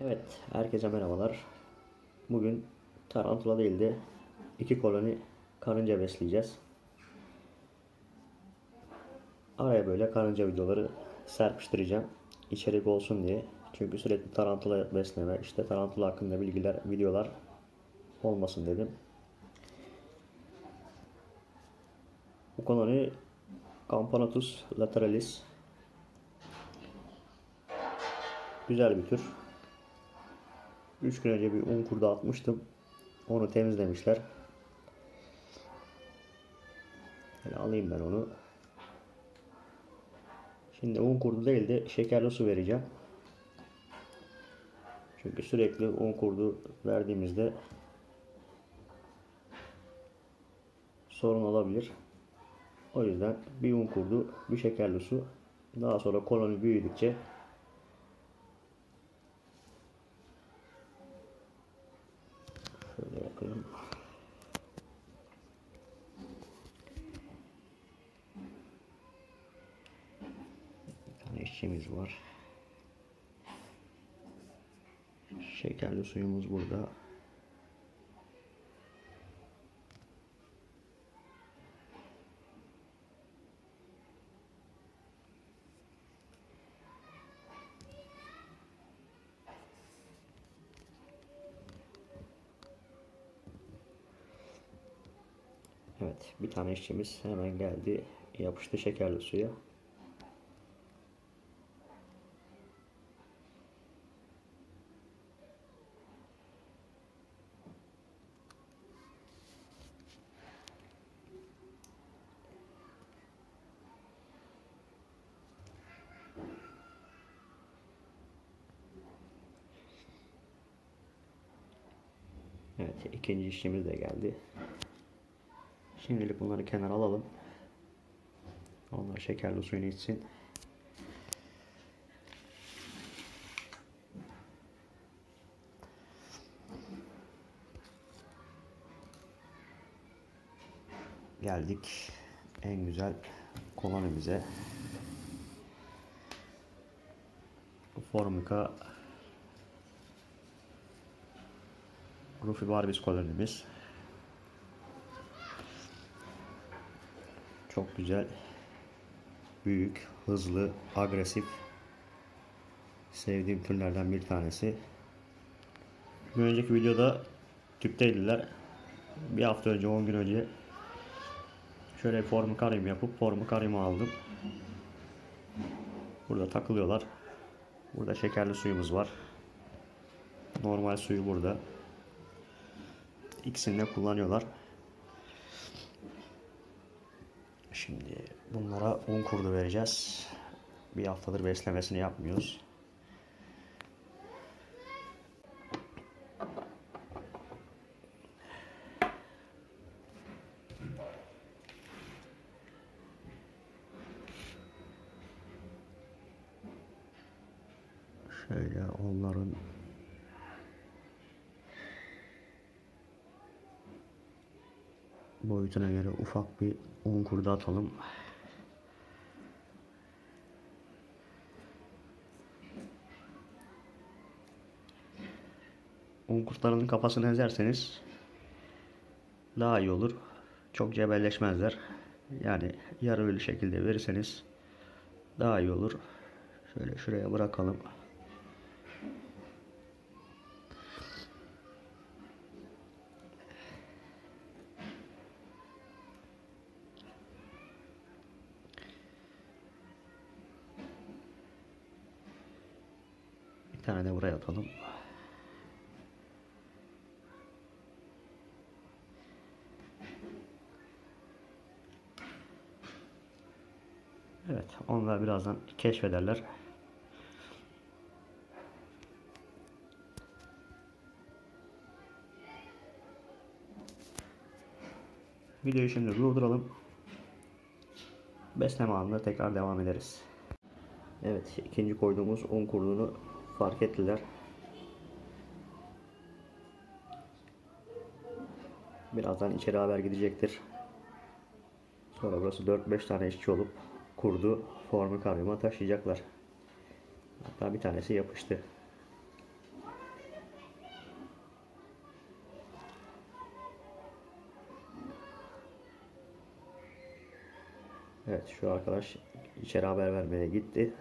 Evet, herkese merhabalar. Bugün tarantula değil de iki koloni karınca besleyeceğiz. Araya böyle karınca videoları serpiştireceğim. İçerik olsun diye. Çünkü sürekli tarantula besleme, işte tarantula hakkında bilgiler, videolar olmasın dedim. Bu koloni Campanatus lateralis. Güzel bir tür. 3 gün önce bir un kurdu atmıştım. Onu temizlemişler. Böyle alayım ben onu. Şimdi un kurdu değil de şekerli su vereceğim. Çünkü sürekli un kurdu verdiğimizde sorun olabilir. O yüzden bir un kurdu, bir şekerli su. Daha sonra koloni büyüdükçe İşçimiz var. Şekerli suyumuz burada. Evet, bir tane işçimiz hemen geldi. Yapıştı şekerli suya. Evet, ikinci işçimiz de geldi. Şimdilik bunları kenara alalım. Onlar şekerli suyunu içsin. Geldik en güzel kolonimize. Formica Rufibarbis kolonimiz. Çok güzel. Büyük, hızlı, agresif. Sevdiğim türlerden bir tanesi. Bir önceki videoda tüpteydiler. Bir hafta önce, 10 gün önce şöyle formu karim yapıp formu karimi aldım. Burada takılıyorlar. Burada şekerli suyumuz var. Normal suyu burada. İkisini de kullanıyorlar. Şimdi bunlara un kurdu vereceğiz. Bir haftadır beslemesini yapmıyoruz. Şöyle onların boyutuna göre ufak bir un kurdu atalım. Un kurtlarının kafasını ezerseniz daha iyi olur. Çok cebelleşmezler. Yani yarı ölü şekilde verirseniz daha iyi olur. Şöyle şuraya bırakalım. Tane buraya atalım. Evet, onlar birazdan keşfederler. Videoyu şimdi durduralım. Besleme anında tekrar devam ederiz. Evet, ikinci koyduğumuz un kurduğunu fark ettiler. Birazdan içeri haber gidecektir. Sonra burası 4-5 tane işçi olup kurdu formu karyuma taşıyacaklar. Hatta bir tanesi yapıştı. Evet şu arkadaş içeri haber vermeye gitti.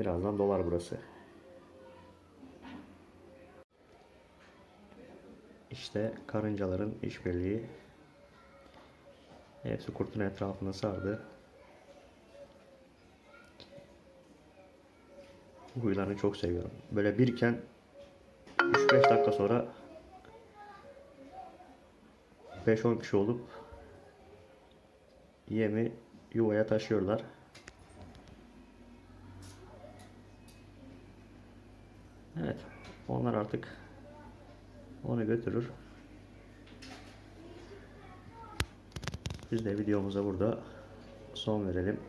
Birazdan dolar burası. İşte karıncaların işbirliği. Hepsi kurtun etrafına sardı. Bu huylarını çok seviyorum. Böyle birken 3-5 dakika sonra 5-10 kişi olup yemi yuvaya taşıyorlar. Evet. Onlar artık onu götürür. Biz de videomuza burada son verelim.